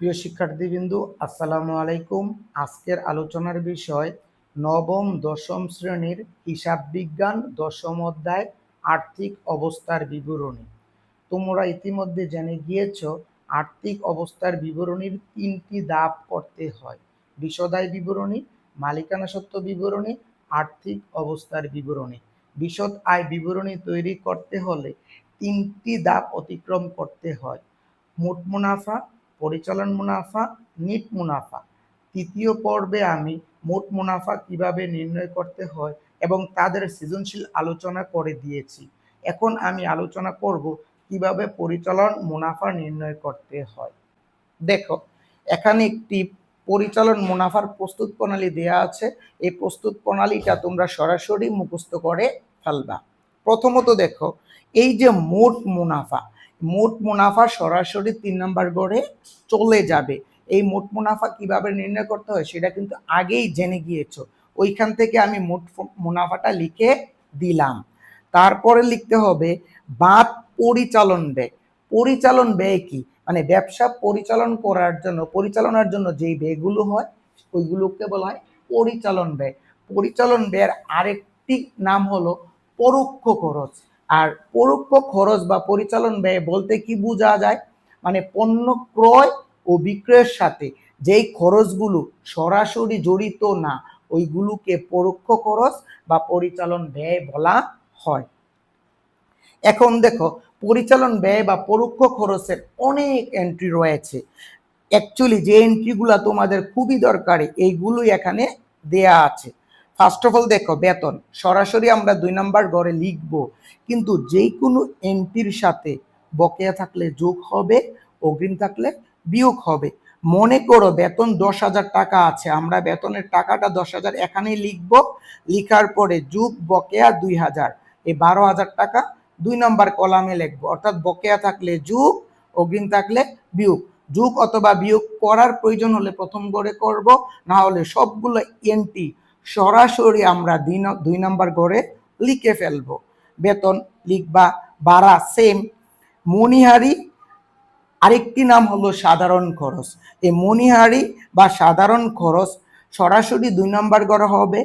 প্রিয় শিক্ষার্থীবৃন্দু, আসসালামু আলাইকুম। আজকের আলোচনার বিষয় নবম, দশম শ্রেণির হিসাব বিজ্ঞান, দশম অধ্যায়, আর্থিক অবস্থার বিবরণী। তোমরা ইতিমধ্যে জেনে গিয়েছ, আর্থিক অবস্থার বিবরণীর তিনটি ধাপ করতে হয়। বিশদায় বিবরণী মালিকানা সত্ত্ব বিবরণী, আর্থিক অবস্থার বিবরণী। বিশদ আয় বিবরণী তৈরি করতে হলে তিনটি দাপ অতিক্রম করতে হয়। মোট মুনাফা পরিচালন মুনাফা, নিট মুনাফা। তৃতীয় পর্বে আমি মোট মুনাফা কীভাবে নির্ণয় করতে হয় এবং তাদের সৃজনশীল আলোচনা করে দিয়েছি। এখন আমি আলোচনা করব কীভাবে পরিচালন মুনাফা নির্ণয় করতে হয়। দেখো, এখানে একটি পরিচালন মুনাফার প্রস্তুত প্রণালী দেয়া আছে। এই প্রস্তুত প্রণালীটা তোমরা সরাসরি মুখস্থ করে ফেলবা। প্রথমত দেখো, এই যে মোট মুনাফা মোট মুনাফা সরাসরি তিন নম্বর গড়ে চলে যাবে। এই মোট মুনাফা কীভাবে নির্ণয় করতে হয় সেটা কিন্তু আগেই জেনে গিয়েছো। ওইখান থেকে আমি মোট মুনাফাটা লিখে দিলাম। তারপরে লিখতে হবে, বাদ পরিচালন ব্যয়। পরিচালন ব্যয় কি? মানে ব্যবসা পরিচালন করার জন্য, পরিচালনার জন্য যেই ব্যয়গুলো হয়, ওইগুলোকে বলা হয় পরিচালন ব্যয়। পরিচালন ব্যয়ের আরেকটি নাম হলো পরোক্ষ খরচ। আর পরোক্ষ খরচ বা পরিচালন ব্যয় বলতে কি বোঝা যায়? মানে পণ্য ক্রয় ও বিক্রয়ের সাথে যেই খরচগুলো সরাসরি জড়িত না, ওইগুলোকে পরোক্ষ খরচ বা পরিচালন ব্যয় বলা হয়। এখন দেখো, পরিচালন ব্যয় বা পরোক্ষ খরচের অনেক এন্ট্রি রয়েছে। অ্যাকচুয়ালি যে এন্ট্রিগুলো তোমাদের খুবই দরকারি, এইগুলোই এখানে দেয়া আছে। ফার্স্ট অফ অল দেখো, বেতন। সরাসরি আমরা দুই নাম্বার গড়ে লিখব। কিন্তু যে কোনো এন্ট্রির সাথে বকেয়া থাকলে যোগ হবে, অগ্রিম থাকলে বিয়োগ হবে। মনে করো বেতন দশ হাজার টাকা আছে, আমরা বেতনের টাকাটা দশ হাজার এখানেই লিখব। লিখার পরে যুগ বকেয়া দুই হাজার, এই বারো হাজার টাকা দুই নম্বর কলামে লিখব। অর্থাৎ বকেয়া থাকলে যুগ, অগ্রিম থাকলে বিয়োগ। যুগ অথবা বিয়োগ করার প্রয়োজন হলে প্রথম গড়ে করব, না হলে সবগুলো এন্ট্রি সরাসরি আমরা দুই নম্বর গড়ে লিখে ফেলব। বেতন লিখবা, বাড়া সেম মনিহারি আরেকটি নাম হলো সাধারণ খরচ। এই মনিহারি বা সাধারণ খরচ সরাসরি দুই নম্বর গড়ে হবে।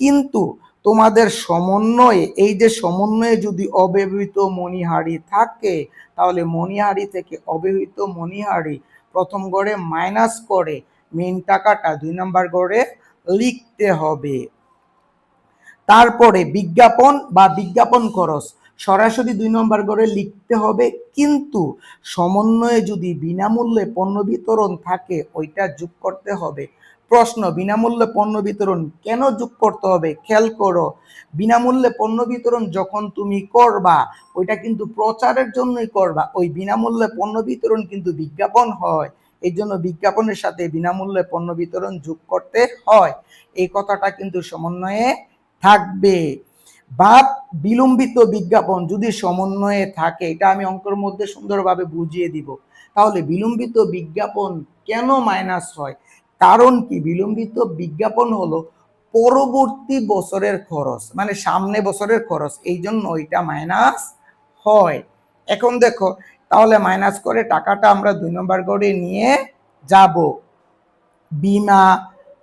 কিন্তু তোমাদের সমন্বয়ে, এই যে সমন্বয়ে যদি অব্যবহৃত মণিহারি থাকে, তাহলে মণিহারি থেকে অব্যবহৃত মণিহারি প্রথম গড়ে মাইনাস করে মেন টাকাটা দুই নম্বর গড়ে লিখতে হবে। তারপরে বিজ্ঞাপন বা বিজ্ঞাপন খরচ। সরাসরি দুই নম্বর করে লিখতে হবে, কিন্তু সমন্বয়ে যদি বিনামূল্যে পণ্য বিতরণ থাকে, ওইটা যোগ করতে হবে। প্রশ্ন, বিনামূল্যে পণ্য বিতরণ কেন যোগ করতে হবে? খেয়াল করো, বিনামূল্যে পণ্য বিতরণ যখন তুমি করবা, ওইটা কিন্তু প্রচারের জন্যই করবা। ওই বিনামূল্যে পণ্য বিতরণ কিন্তু বিজ্ঞাপন হয়। এই জন্য বিজ্ঞাপনের সাথে বিনামূল্যে পণ্য বিতরণ যোগ করতে হয়। এই কথাটা কিন্তু সমন্বয়ে থাকবে। বা বিলম্বিত বিজ্ঞাপন যদি সমন্বয়ে থাকে, এটা আমি অঙ্কের মধ্যে সুন্দরভাবে বুঝিয়ে দিব। তাহলে বিলম্বিত বিজ্ঞাপন কেন মাইনাস হয়? কারণ কি? বিলম্বিত বিজ্ঞাপন হলো পরবর্তী বছরের খরচ মানে সামনে বছরের খরচ এই জন্য ওইটা মাইনাস হয়। এখন দেখো তাহলে মাইনাস করে টাকাটা আমরা দুই নম্বর করে নিয়ে যাব। বিমা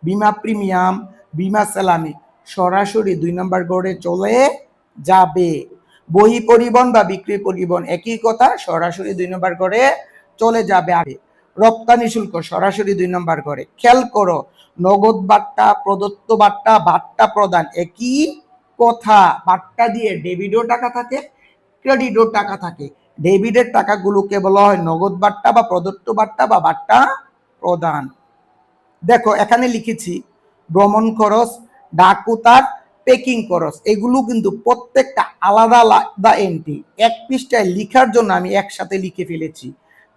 বিমা প্রিমিয়াম বিমা সালামি সরাসরি দুই নম্বর গড়ে চলে যাবে। বহি পরিবহন বা বিক্রি পরিবহন একই কথা, সরাসরি দুই নম্বর গড়ে চলে যাবে। আগে রপ্তানি শুল্ক সরাসরি দুই নম্বর করে। খেয়াল করো, নগদ বার্তা প্রদত্ত বার্তা বার্তা প্রদান একই কথা। বার্তা দিয়ে ডেবিটও টাকা থাকে ক্রেডিটও টাকা থাকে। ডেবিটের টাকাগুলোকে বলা হয় নগদ বাট্টা বা প্রদত্ত বাট্টা বা বাট্টা প্রদান। দেখো, এখানে লিখেছি, ভ্রমণ খরচ ডাকুতার পেকিং খরচ, এগুলো কিন্তু প্রত্যেকটা আলাদা আলাদা এন্ট্রি এক পৃষ্ঠায় লিখার জন্য আমি একসাথে লিখে ফেলেছি।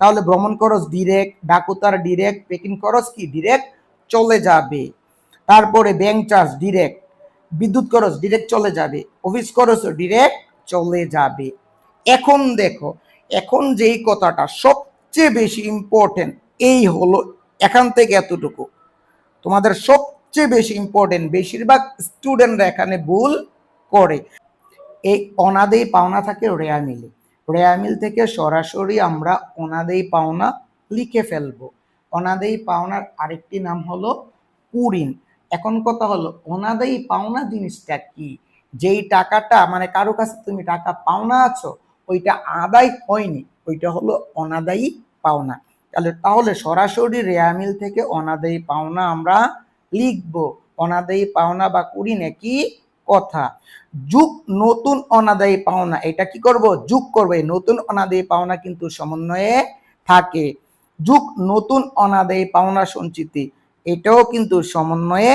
তাহলে ভ্রমণ খরচ ডিরেক্ট ডাকুতার ডিরেক্ট পেকিং খরচ কি? ডিরেক্ট চলে যাবে। তারপরে ব্যাংক চার্জ ডিরেক্ট বিদ্যুৎ খরচ ডিরেক্ট চলে যাবে অফিস খরচও ডিরেক্ট চলে যাবে। এখন দেখো, এখন যেই কথাটা সবচেয়ে বেশি ইম্পর্টেন্ট এই হলো এখান থেকে এতটুকু। তোমাদের সবচেয়ে বেশি ইম্পর্টেন্ট বেশিরভাগ স্টুডেন্টরা এখানে ভুল করে। এই অনাদেই পাওনা থাকে রেয়া মিলে। রেয়া মিল থেকে সরাসরি আমরা অনাদেই পাওনা লিখে ফেলব। অনাদেই পাওনার আরেকটি নাম হলো কুরিন এখন কথা হলো অনাদায়ী পাওনা জিনিসটা কি? যেই টাকাটা মানে কারও কাছে তুমি টাকা পাওনা আছো ওইটা আদায় হয়নি, ওইটা হলো অনাদায়ী পাওনা। তাহলে তাহলে সরাসরি রেয়ামিল থেকে অনাদায়ী পাওনা আমরা লিখব। অনাদায়ী পাওনা বা কুড়ি নাকি কথা। যুগ নতুন অনাদায়ী পাওনা, এটা কি করব? যুগ করবে। নতুন অনাদায়ী পাওনা কিন্তু সমন্বয়ে থাকে। যুগ নতুন অনাদায়ী পাওনা সঞ্চিতি, এটাও কিন্তু সমন্বয়ে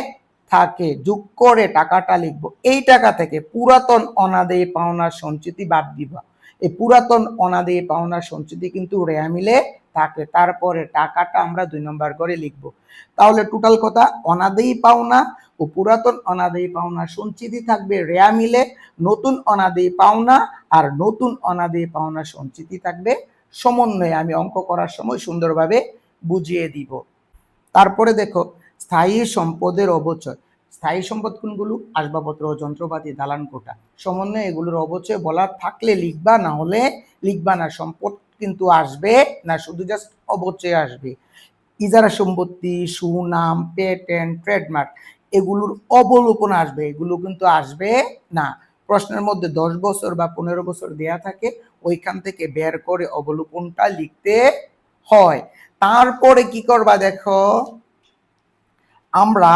থাকে। যোগ করে টাকাটা লিখব। এই টাকা থেকে পুরাতন অনাদায়ী পাওনা সঞ্চিতি বাদ দিবা। এই পুরাতন অনাদায়ী পাওনা সঞ্চিতি কিন্তু রেয়া মিলে থাকে। তারপরে টাকাটা আমরা দুই নম্বর করে লিখব। তাহলে টোটাল কথা অনাদায়ী পাওনা ও পুরাতন অনাদায়ী পাওনা সঞ্চিতি থাকবে রেয়া মিলে, নতুন অনাদায়ী পাওনা আর নতুন অনাদায়ী পাওনা সঞ্চিতি থাকবে। সমন্বয়ে আমি অঙ্ক করার সময় সুন্দরভাবে বুঝিয়ে দিব। তারপরে দেখো, স্থায়ী সম্পদের অবচয়। স্থায়ী সম্পদ কোনগুলো আসবাবপত্র যন্ত্রপাতি, দালান কোটা সমন্বয়ে এগুলোর অবচয় বলা থাকলে লিখবা, না হলে লিখবা না। সম্পদ কিন্তু আসবে না, শুধু জাস্ট অবচয় আসবে। ইজারা সম্পত্তি, সুনাম, পেটেন্ট, ট্রেডমার্ক এগুলোর অবলোকন আসবে, এগুলো কিন্তু আসবে না। প্রশ্নের মধ্যে দশ বছর বা পনেরো বছর দেয়া থাকে, ওইখান থেকে বের করে অবলোকনটা লিখতে হয়। তারপরে কি করবা দেখো? আমরা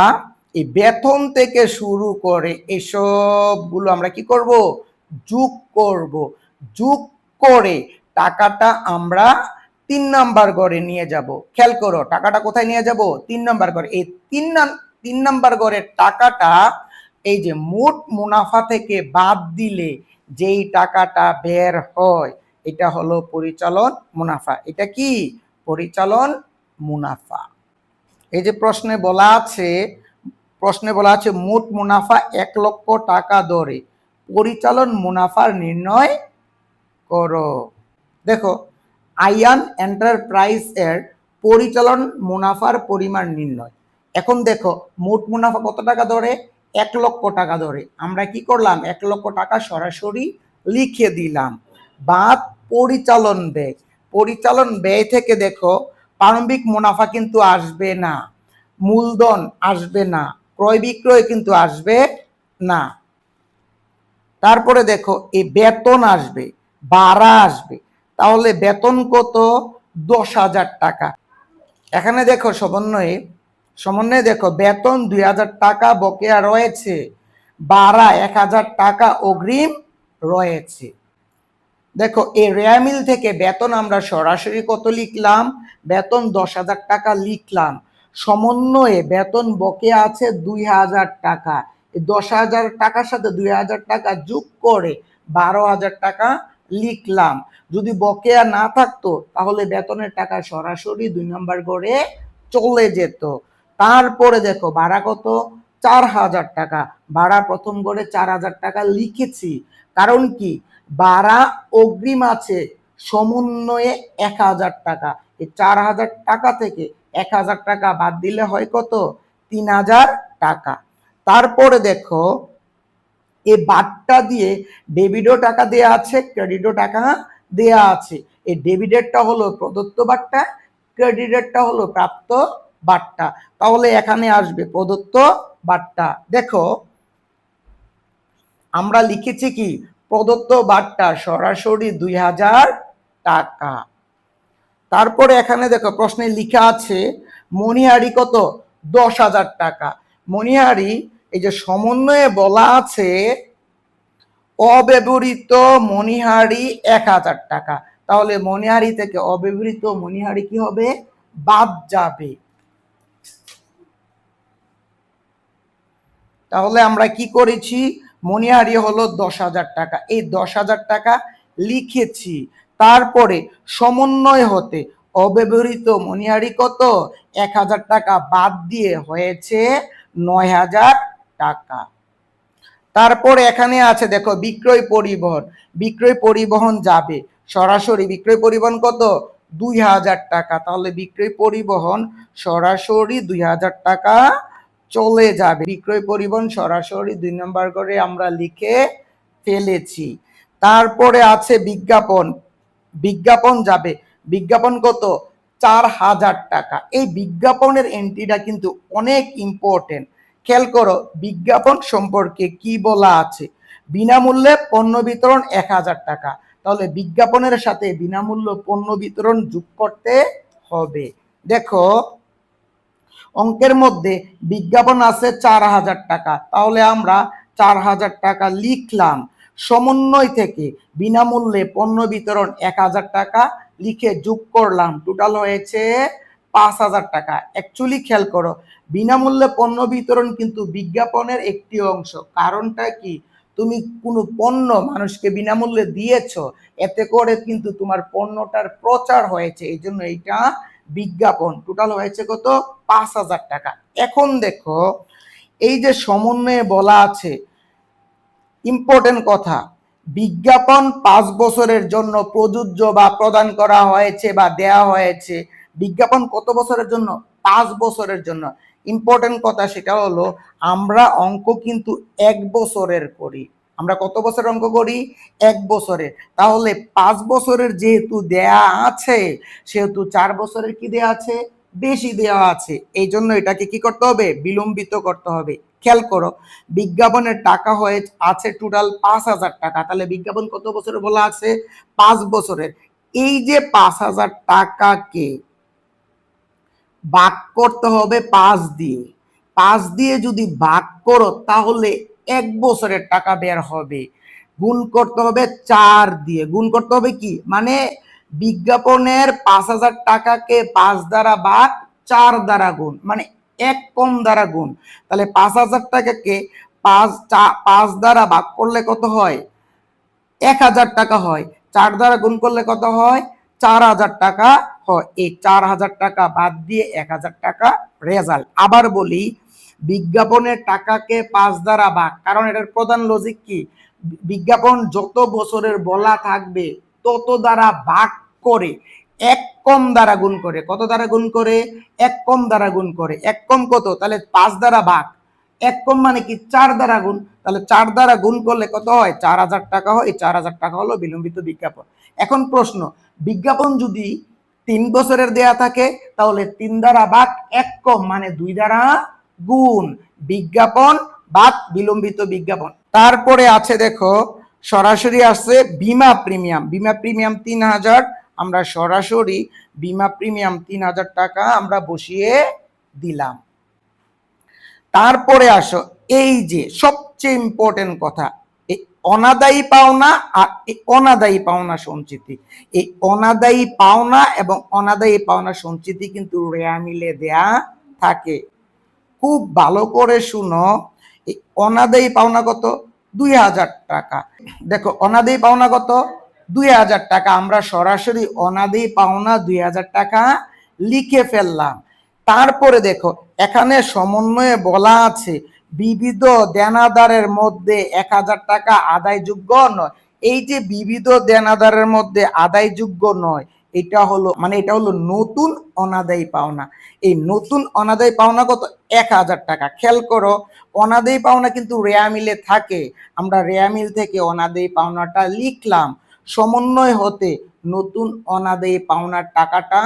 এই বেতন থেকে শুরু করে এসবগুলো আমরা কি করব? যোগ করব। যোগ করে টাকাটা আমরা তিন নাম্বার ঘরে নিয়ে যাব। খেয়াল করো, টাকাটা কোথায় নিয়ে যাব? তিন নাম্বার ঘরে এই তিন তিন নাম্বার ঘরের টাকাটা এই যে মোট মুনাফা থেকে বাদ দিলে যেই টাকাটা বের হয়, এটা হলো পরিচালন মুনাফা। এটা কি? পরিচালন মুনাফা। এই যে প্রশ্নে বলা আছে প্রশ্নে বলা আছে, মোট মুনাফা এক লক্ষ টাকা দরে। পরিচালন মুনাফার নির্ণয় করো। দেখো আইয়ান এন্টারপ্রাইজ এর পরিচালন মুনাফার পরিমাণ নির্ণয়। এখন দেখো, মোট মুনাফা কত টাকা ধরে এক লক্ষ টাকা ধরে আমরা কি করলাম? এক লক্ষ টাকা সরাসরি লিখে দিলাম। বাদ পরিচালন ব্যয়। পরিচালন ব্যয় থেকে দেখো, প্রারম্ভিক মুনাফা কিন্তু আসবে না। মূলধন আসবে না। ক্রয় বিক্রয় কিন্তু আসবে না। তারপরে দেখো, এই বেতন আসবে, ভাড়া আসবে। তাহলে বেতন কত? দশ হাজার টাকা। এখানে দেখো সমন্বয়ে সমন্বয়ে দেখো, বেতন দুই হাজার টাকা বকেয়া রয়েছে, ভাড়া এক হাজার টাকা অগ্রিম রয়েছে। দেখো, এই রেয়ামিল থেকে বেতন আমরা সরাসরি কত লিখলাম? বেতন দশ হাজার টাকা লিখলাম। সমন্বয়ে বেতন বকে আছে দুই হাজার টাকা। দশ হাজার টাকার সাথে দুই হাজার টাকা যোগ করে বারো হাজার টাকা লিখলাম। যদি বকেয়া না থাকতো, তাহলে বেতনের টাকা সরাসরি দুই নম্বর করে চলে যেত। তারপরে দেখো, ভাড়া কত? চার হাজার টাকা। ভাড়া প্রথম করে চার হাজার টাকা লিখেছি। কারণ কি? ভাড়া অগ্রিম আছে, সমন্বয়ে এক হাজার টাকা। এই চার হাজার টাকা থেকে এক হাজার টাকা বাদ দিলে হয় কত? তিন হাজার টাকা। তারপরে দেখো, এ বাদটা দিয়ে ডেবিটও টাকা দেয়া আছে, ক্রেডিটও টাকা দেয়া আছে। এই ডেবিটেরটা হলো প্রদত্ত বাট্টা ক্রেডিটেরটা হলো প্রাপ্ত বাট্টা তাহলে এখানে আসবে প্রদত্ত বাট্টা দেখো, আমরা লিখেছি কি? প্রদত্ত বাট্টা সরাসরি দুই হাজার টাকা। তারপরে এখানে দেখো প্রশ্নে লিখা আছে মনিহারি কত? দশ হাজার টাকা। মনিহারি এই যে সমন্বয়ে বলা আছে, অব্যবহৃত মনিহারি এক হাজার টাকা। তাহলে মনিহারি থেকে অব্যবহৃত মনিহারি কি হবে? বাদ যাবে। তাহলে আমরা কি করেছি? মনিহারি হলো দশ হাজার টাকা। এই দশ হাজার টাকা লিখেছি। তারপরে সমন্বয় হতে অব্যবহৃত মনিহারি কত? এক হাজার টাকা বাদ দিয়ে হয়েছে নয় হাজার টাকা। তারপরে এখানে আছে দেখো বিক্রয় পরিবহন। বিক্রয় পরিবহন যাবে। সরাসরি বিক্রয় পরিবহন কত? দুই হাজার টাকা। তাহলে বিক্রয় পরিবহন সরাসরি দুই হাজার টাকা চলে যাবে। বিক্রয় পরিবহন সরাসরি দুই নম্বর করে আমরা লিখে ফেলেছি। তারপরে আছে বিজ্ঞাপন। বিজ্ঞাপন যাবে। বিজ্ঞাপন কত? চার হাজার টাকা। এই বিজ্ঞাপনের এন্ট্রিটা কিন্তু অনেক ইম্পর্টেন্ট খেয়াল করো, বিজ্ঞাপন সম্পর্কে কি বলা আছে? বিনামূল্যে পণ্য বিতরণ এক হাজার টাকা। তাহলে বিজ্ঞাপনের সাথে বিনামূল্য পণ্য বিতরণ যোগ করতে হবে। দেখো, অঙ্কের মধ্যে বিজ্ঞাপন আছে চার হাজার টাকা। তাহলে আমরা চার হাজার টাকা লিখলাম। সমন্বয় থেকে বিনামূল্যে পণ্য বিতরণ এক হাজার টাকা লিখে যোগ করলাম। টোটাল হয়েছে পাঁচ হাজার টাকা। অ্যাকচুয়ালি খেয়াল করো, বিনামূল্যে পণ্য বিতরণ কিন্তু বিজ্ঞাপনের একটি অংশ। কারণটা কি? তুমি কোনো পণ্য মানুষকে বিনামূল্যে দিয়েছ, এতে করে কিন্তু তোমার পণ্যটার প্রচার হয়েছে। এই জন্য এইটা বিজ্ঞাপন। টোটাল হয়েছে কত? পাঁচ হাজার টাকা। এখন দেখো, এই যে সমন্বয়ে বলা আছে ইম্পর্টেন্ট কথা, বিজ্ঞাপন পাঁচ বছরের জন্য প্রযোজ্য বা প্রদান করা হয়েছে বা দেয়া হয়েছে। বিজ্ঞাপন কত বছরের জন্য? পাঁচ বছরের জন্য। ইম্পর্টেন্ট কথা সেটা হলো, আমরা অঙ্ক কিন্তু এক বছরের করি। আমরা কত বছর অঙ্ক করি? এক বছরে তাহলে পাঁচ বছরের যেহেতু দেয়া আছে, সেহেতু চার বছরের কি দেয়া আছে? বেশি দেওয়া আছে। এই জন্য এটাকে কি করতে হবে? বিলম্বিত করতে হবে। খেয়াল করো, বিজ্ঞাপনের টাকা হয়ে আছে টোটাল পাঁচ হাজার টাকা। তাহলে বিজ্ঞাপন কত বছরের বলা আছে? পাঁচ বছরের। এই যে পাঁচ হাজার টাকাকে ভাগ করতে হবে পাঁচ দিয়ে। পাঁচ দিয়ে যদি ভাগ করো, তাহলে এক বছরের টাকা বের হবে। গুণ করতে হবে চার দিয়ে। গুণ করতে হবে কি? মানে বিজ্ঞাপনের পাঁচ হাজার টাকাকে পাঁচ দ্বারা ভাগ, চার দ্বারা গুণ। মানে এক কম দ্বারা গুণ। তাহলে পাঁচ হাজার টাকাকে পাঁচ পাঁচ দ্বারা ভাগ করলে কত হয়? এক হাজার টাকা হয়। চার দ্বারা গুণ করলে কত হয়? চার হাজার টাকা হয়। এই চার হাজার টাকা বাদ দিয়ে এক হাজার টাকা রেজাল্ট আবার বলি, বিজ্ঞাপনের টাকাকে পাঁচ দ্বারা ভাগ। কারণ এটার প্রধান লজিক কি? বিজ্ঞাপন যত বছরের বলা থাকবে, তত দ্বারা ভাগ করে। এক কম দ্বারা গুণ করে। কত দ্বারা গুণ করে? এক কম দ্বারা গুণ করে। এক কম কত? তাহলে পাঁচ দ্বারা ভাগ। এক কম মানে কি? চার দ্বারা গুণ। তাহলে চার দ্বারা গুণ করলে কত হয়? চার হাজার টাকা হয়। চার হাজার টাকা হলো বিলম্বিত বিজ্ঞাপন। এখন প্রশ্ন, বিজ্ঞাপন যদি তিন বছরের দেয়া থাকে, তাহলে তিন দ্বারা ভাগ এক কম মানে দুই দ্বারা গুণ। বিজ্ঞাপন বাদ বিলম্বিত বিজ্ঞাপন। তারপরে আছে দেখো, সরাসরি আছে বিমা প্রিমিয়াম। বিমা প্রিমিয়াম তিন হাজার। আমরা সরাসরি বিমা প্রিমিয়াম তিন হাজার টাকা আমরা বসিয়ে দিলাম। তারপরে আসো, এই যে সবচেয়ে ইম্পর্টেন্ট কথা এই অনাদায়ী পাওনা আর এই অনাদায়ী পাওনা সঞ্চিতি। এই অনাদায়ী পাওনা এবং অনাদায়ী পাওনা সঞ্চিতি কিন্তু রেয়া মিলে দেয়া থাকে। খুব ভালো করে শুনো, এই অনাদায়ী পাওনা কত? দুই হাজার টাকা। দেখো, অনাদায়ী পাওনা কত? দুই হাজার টাকা। আমরা সরাসরি অনাদায়ী পাওনা দুই হাজার টাকা লিখে ফেললাম। তারপরে দেখো, এখানে সমন্বয়ে বলা আছে, বিবিধ দেনাদারের মধ্যে এক হাজার টাকা আদায়যোগ্য নয়। এই যে বিবিধ দেনাদারের মধ্যে আদায়যোগ্য নয়, এটা হলো মানে এটা হলো নতুন অনাদায়ী পাওনা। এই নতুন অনাদায়ী পাওনা কত? এক হাজার টাকা। খেয়াল করো, অনাদায়ী পাওনা কিন্তু রেয়া মিলে থাকে। আমরা রেয়া মিল থেকে অনাদায়ী পাওনাটা লিখলাম। সমন্বয় হতে নতুন অনাদায়ী পাওনার টাকাটা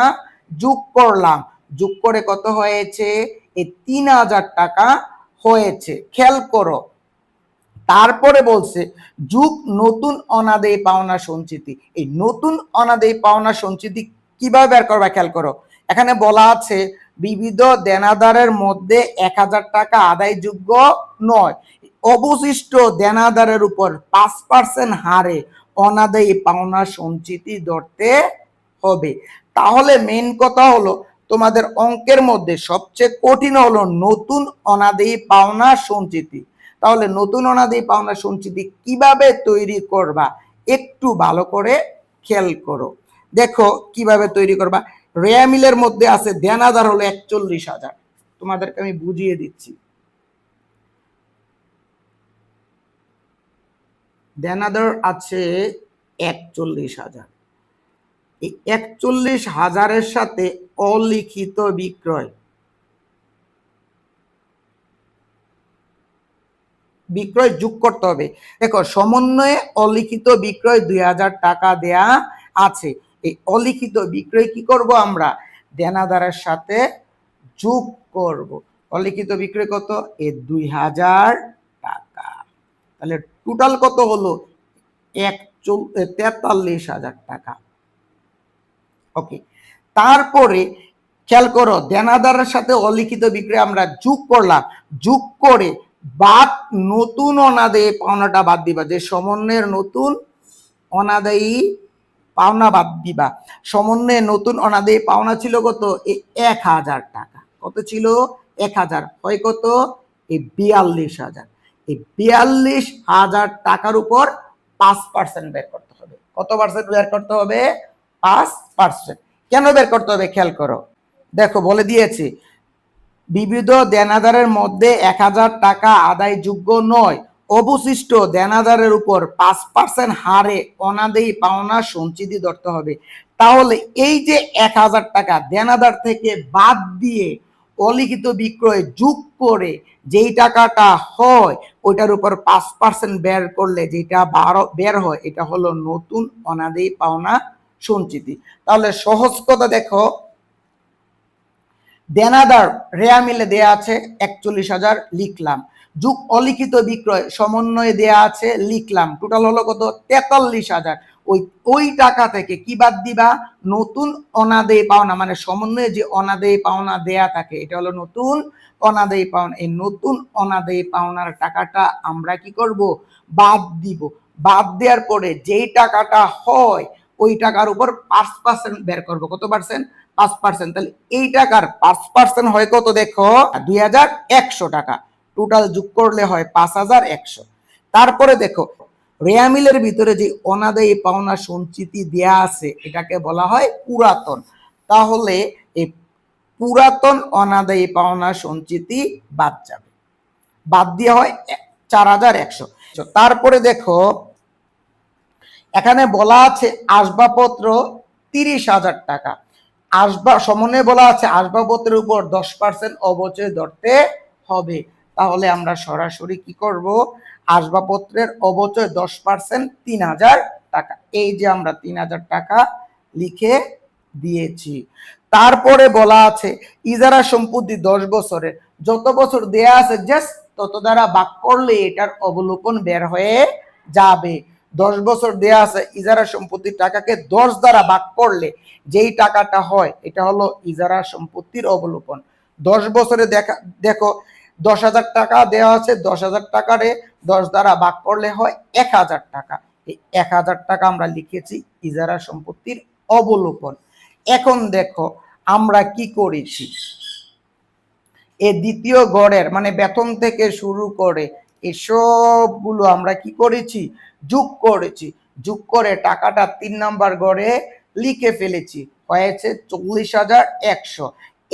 যোগ করলাম। যোগ করে কত হয়েছে? এই তিন হাজার টাকা হয়েছে। খেয়াল করো। তারপরে বলছে, যুগ নতুন অনাদেয় পাওনা সঞ্চিতি। এই নতুন অনাদেয় পাওনা সঞ্চিতি কীভাবে বের করবা খেয়াল করো। এখানে বলা আছে, বিবিধ দেনাদারের মধ্যে এক হাজার টাকা আদায়যোগ্য নয়। অবশিষ্ট দেনাদারের উপর পাঁচ পার্সেন্ট হারে অনাদায়ী পাওনা সঞ্চিতি ধরতে হবে। তাহলে মেন কথা হলো, তোমাদের অঙ্কের মধ্যে সবচেয়ে কঠিন হলো নতুন অনাদায়ী পাওনা সঞ্চিতি। তাহলে নতুন অনাদেয়ী পাওনা সঞ্চিতি কীভাবে তৈরি করবা, একটু ভালো করে খেয়াল করো। দেখো কীভাবে তৈরি করবা। রেয়া মিলের মধ্যে আছে দেনাদার হলো একচল্লিশ হাজার। তোমাদেরকে আমি বুঝিয়ে দিচ্ছি। দেনাদার আছে একচল্লিশ হাজার। এই একচল্লিশ হাজারের সাথে অলিখিত বিক্রয়। বিক্রয় যোগ করতে হবে। দেখো, সমন্বয়ে অলিখিত বিক্রয় দুই হাজার টাকা দেয়া আছে। এই অলিখিত বিক্রয় কি করব আমরা? দেনাদারের সাথে যোগ করব। অলিখিত বিক্রয় কত? এ দুই হাজার তাহলে টোটাল কত হলো? এক তেতাল্লিশ হাজার টাকা। ওকে তারপরে খেয়াল করো, দেনাদারের সাথে অলিখিত বিক্রয় আমরা যোগ করলাম। যোগ করে বাদ নতুন অনাদায়ী পাওনাটা বাদ দিবা। যে সমন্বয়ের নতুন অনাদায়ী পাওনা বাদ দিবা। সমন্বয়ে নতুন অনাদায়ী পাওনা ছিল কত? এক হাজার টাকা। কত ছিল? এক হাজার। হয় কত? এই বিয়াল্লিশ হাজার। এই বিয়াল্লিশ হাজার টাকার উপর পাঁচ পার্সেন্ট বের করতে হবে। কত পার্সেন্ট বের করতে হবে? পাঁচ পার্সেন্ট কেন বের করতে হবে খেয়াল করো? দেখো, বলে দিয়েছি, বিবিধ দেনাদারের মধ্যে এক হাজার টাকা আদায়যোগ্য নয়। অবশিষ্ট দেনাদারের উপর পাঁচ পার্সেন্ট হারে অনাদেয়ী পাওনা সঞ্চিতি ধরতে হবে। তাহলে এই যে এক হাজার টাকা দেনাদার থেকে বাদ দিয়ে অলিখিত বিক্রয় যোগ করে যেই টাকাটা হয়, ওইটার উপর পাঁচ পার্সেন্ট বের করলে যেটা বারো হয়, এটা হলো নতুন অনাদেয়ী পাওনা সঞ্চিতি। তাহলে সহজ কথা দেখো, দেনাদার রেয়া মিলে দেয়া আছে একচল্লিশ হাজার, লিখলাম। যুগ অলিখিত বিক্রয় সমন্বয়ে দেয়া আছে, লিখলাম। টোটাল হলো কত? তেতাল্লিশ হাজার। ওই ওই টাকা থেকে কি বাদ দিবা? নতুন অনাদেয় পাওনা মানে সমন্বয়ে যে অনাদেয় পাওনা দেয়া থাকে, এটা হলো নতুন অনাদেয় পাওনা। এই নতুন অনাদেয় পাওনার টাকাটা আমরা কি করব? বাদ দিব। বাদ দেওয়ার পরে যেই টাকাটা হয়, ওই টাকার উপর পাঁচ পার্সেন্ট বের করব। কত পার্সেন্ট পাঁচ পার্সেন্ট তাহলে এই টাকার পাঁচ পার্সেন্ট হয় কত দেখো? দুই হাজার একশো টাকা। টোটাল যোগ করলে হয় পাঁচ হাজার একশো। তারপরে দেখো রেয়ামিলের ভিতরে যে অনাদায়ী পাওনা সঞ্চিতি দেয়া আছে, এটাকে বলা হয় পুরাতন। তাহলে এই পুরাতন অনাদায়ী পাওনা সঞ্চিতি বাদ যাবে। বাদ দিয়ে হয় চার হাজার একশো। তারপরে দেখো, এখানে বলা আছে আসবাবপত্র তিরিশ হাজার টাকা। আসবা সমন্বয়ে বলা আছে আসবাবপত্রের উপর দশ পার্সেন্ট অবচয় ধরতে হবে। তাহলে আমরা সরাসরি কি করব? আসবাবপত্রের অবচয় দশ পার্সেন্ট তিন হাজার টাকা। এই যে আমরা তিন হাজার টাকা লিখে দিয়েছি। তারপরে বলা আছে, ইজারা সম্পত্তি দশ বছরের। যত বছর দেয়া আছে, জাস্ট তত দ্বারা বাক করলে এটার অবলোকন বের হয়ে যাবে। দশ বছর দেয়া আছে, ইজারা সম্পত্তির টাকাকে দশ দ্বারা ভাগ করলে যেই টাকাটা হয়, এটা হলো ইজারা সম্পত্তির অবলোকন। দশ বছরে দেখা, দেখো দশ হাজার টাকা দেওয়া আছে, দশ হাজার টাকারে দশ দ্বারা ভাগ করলে হয় এক হাজার টাকা। এই এক হাজার টাকা আমরা লিখেছি ইজারা সম্পত্তির অবলোকন এখন দেখো, আমরা কি করেছি? এ দ্বিতীয় গড়ের মানে বেতন থেকে শুরু করে এসবগুলো আমরা কি করেছি? যোগ করেছি। যোগ করে টাকাটা তিন নাম্বার গড়ে লিখে ফেলেছি। হয়েছে চল্লিশ হাজার একশো।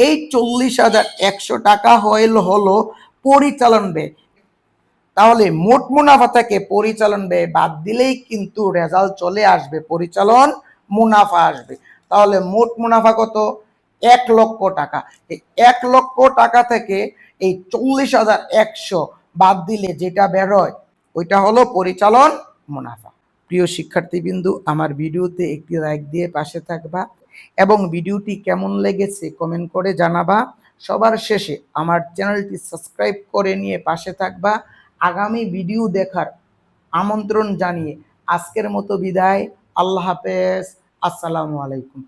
এই চল্লিশ হাজার একশো টাকা হইল হলো পরিচালন ব্যয়। তাহলে মোট মুনাফা থেকে পরিচালন ব্যয় বাদ দিলেই কিন্তু রেজাল্ট চলে আসবে, পরিচালন মুনাফা আসবে। তাহলে মোট মুনাফা কত? এক লক্ষ টাকা। এই এক লক্ষ টাকা থেকে এই চল্লিশ হাজার একশো বাদ দিলে যেটা বেরোয় ওইটা হলো পরিচালন মুনাফা। প্রিয় শিক্ষার্থীবিন্দু, আমার ভিডিওতে একটি লাইক দিয়ে পাশে থাকবা। এবং ভিডিওটি কেমন লেগেছে কমেন্ট করে জানাবা। সবার শেষে আমার চ্যানেলটি সাবস্ক্রাইব করে নিয়ে পাশে থাকবা। আগামী ভিডিও দেখার আমন্ত্রণ জানিয়ে আজকের মতো বিদায়। আল্লাহ হাফেজ। আসসালামু আলাইকুম।